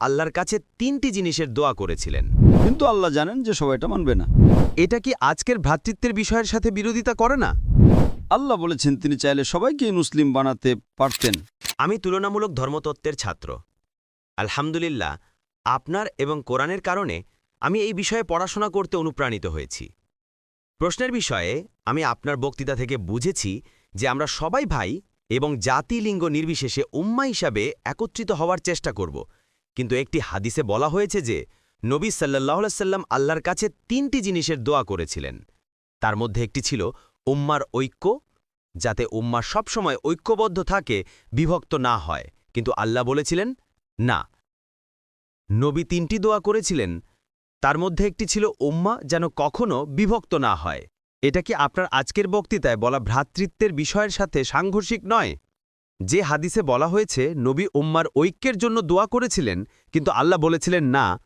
আল্লাহর কাছে তিনটি জিনিসের দোয়া করেছিলেন। কিন্তু আল্লাহ জানেন যে সবাই এটা মানবে না। এটা কি আজকের ভ্রাতৃত্বের বিষয়ের সাথে বিরোধিতা করে না? আল্লাহ বলেছেন তিনি চাইলে সবাইকে মুসলিম বানাতে পারতেন। আমি তুলনামূলক ধর্মতত্ত্বের ছাত্র। আলহামদুলিল্লাহ আপনার এবং কোরআনের কারণে আমি এই বিষয়ে পড়াশোনা করতে অনুপ্রাণিত হয়েছি। প্রশ্নের বিষয়ে আমি আপনার বক্তৃতা থেকে বুঝেছি যে আমরা সবাই ভাই এবং জাতি লিঙ্গ নির্বিশেষে উম্মা হিসাবে একত্রিত হওয়ার চেষ্টা করব। কিন্তু একটি হাদিসে বলা হয়েছে যে, নবী সাল্লাহ সাল্লাম আল্লাহর কাছে তিনটি জিনিসের দোয়া করেছিলেন। তার মধ্যে একটি ছিল উম্মার ঐক্য, যাতে উম্মা সবসময় ঐক্যবদ্ধ থাকে, বিভক্ত না হয়। কিন্তু আল্লাহ বলেছিলেন, না। নবী তিনটি দোয়া করেছিলেন। তার মধ্যে একটি ছিল উম্মা, যেন কখনও বিভক্ত না হয়। এটা কি আপনার আজকের বক্তৃতায় বলা ভ্রাতৃত্বের বিষয়ের সাথে সাংঘর্ষিক নয়? যে হাদিসে বলা হয়েছে, নবী উম্মার ঐক্যের জন্য দোয়া করেছিলেন, কিন্তু আল্লাহ বলেছিলেন, না।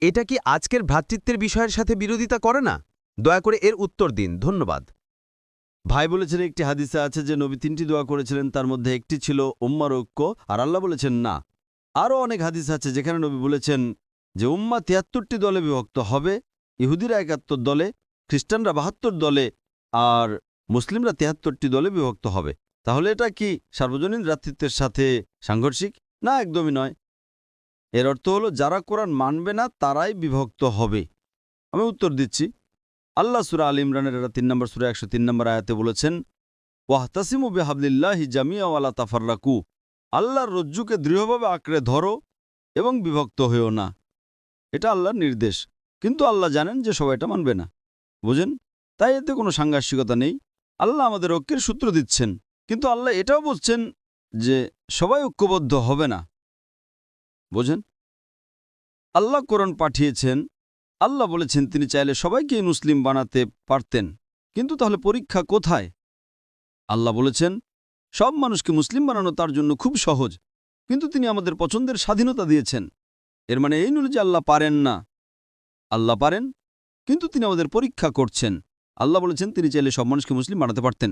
এটা কি আজকের ভ্রাতৃত্বের বিষয়ের সাথে বিরোধিতা করে না? দয়া করে এর উত্তর দিন, ধন্যবাদ। ভাই বলেছেন, একটি হাদিসে আছে যে, নবী তিনটি দোয়া করেছিলেন, তার মধ্যে একটি ছিল উম্মার ঐক্য, আর আল্লাহ বলেছেন, না। আরও অনেক হাদিস আছে যেখানে নবী বলেছেন যে, উম্মা তিয়াত্তরটি দলে বিভক্ত হবে, ইহুদিরা একাত্তর দলে, খ্রিস্টানরা বাহাত্তর দলে, আর মুসলিমরা তিয়াত্তরটি দলে বিভক্ত হবে। তাহলে এটা কি সার্বজনীন রাতৃত্বের সাথে সাংঘর্ষিক? না, একদমই নয়। এর অর্থ হলো, যারা কোরআন মানবে না, তারাই বিভক্ত হবে। আমি উত্তর দিচ্ছি। আল্লাহ সুরা আল ইমরানের এটা তিন নম্বর, সুরা একশো তিন নম্বর আয়াতে বলেছেন, ওয়াহতাসিমু বেহাবলিল্লাহি জামিয়াওয়ালা তাফাররাকু। আল্লাহর রজ্জুকে দৃঢ়ভাবে আঁকড়ে ধরো এবং বিভক্ত হয়েও না। এটা আল্লাহর নির্দেশ। কিন্তু আল্লাহ জানেন যে সবাই এটা মানবে না। বুঝেন? তাই এতে কোনো সাংঘর্ষিকতা নেই। আল্লাহ আমাদের ঐক্যের সূত্র দিচ্ছেন। কিন্তু আল্লাহ এটাও বলছেন যে সবাই ঐক্যবদ্ধ হবে না। বোঝেন? আল্লাহ কোরআন পাঠিয়েছেন, আল্লাহ বলেছেন, তিনি চাইলে সবাইকেই মুসলিম বানাতে পারতেন, কিন্তু তাহলে পরীক্ষা কোথায়? আল্লাহ বলেছেন, সব মানুষকে মুসলিম বানানো তার জন্য খুব সহজ, কিন্তু তিনি আমাদের পছন্দের স্বাধীনতা দিয়েছেন। এর মানে এই নয় যে আল্লাহ পারেন না। আল্লাহ পারেন, কিন্তু তিনি আমাদের পরীক্ষা করছেন। আল্লাহ বলেছেন, তিনি চাইলে সব মানুষকে মুসলিম বানাতে পারতেন।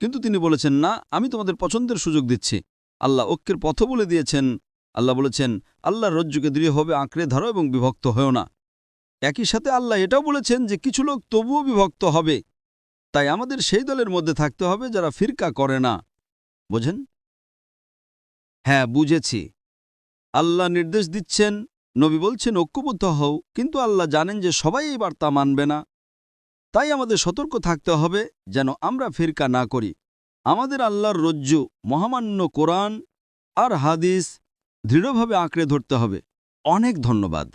কিন্তু তিনি বলেছেন, না, আমি তোমাদের পছন্দের সুযোগ দিচ্ছি। আল্লাহ ঐক্যের পথ বলে দিয়েছেন। আল্লাহ বলেছেন, আল্লাহর রজ্জুকে দৃঢ়ভাবে আঁকড়ে ধরো এবং বিভক্ত হয়েও না। একই সাথে আল্লাহ এটাও বলেছেন যে, কিছু লোক তবুও বিভক্ত হবে। তাই আমাদের সেই দলের মধ্যে থাকতে হবে যারা ফিরকা করে না। বোঝেন? হ্যাঁ বুঝেছি। আল্লাহ নির্দেশ দিচ্ছেন, নবী বলছেন, ঐক্যবদ্ধ হও। কিন্তু আল্লাহ জানেন যে, সবাই এই বার্তা মানবে না। তাই আমাদের সতর্ক থাকতে হবে যেন আমরা ফিরকা না করি। আমাদের আল্লাহর রজ্জু, মহামান্য কোরআন আর হাদিস দৃঢ়ভাবে আঁকড়ে ধরতে হবে। অনেক ধন্যবাদ।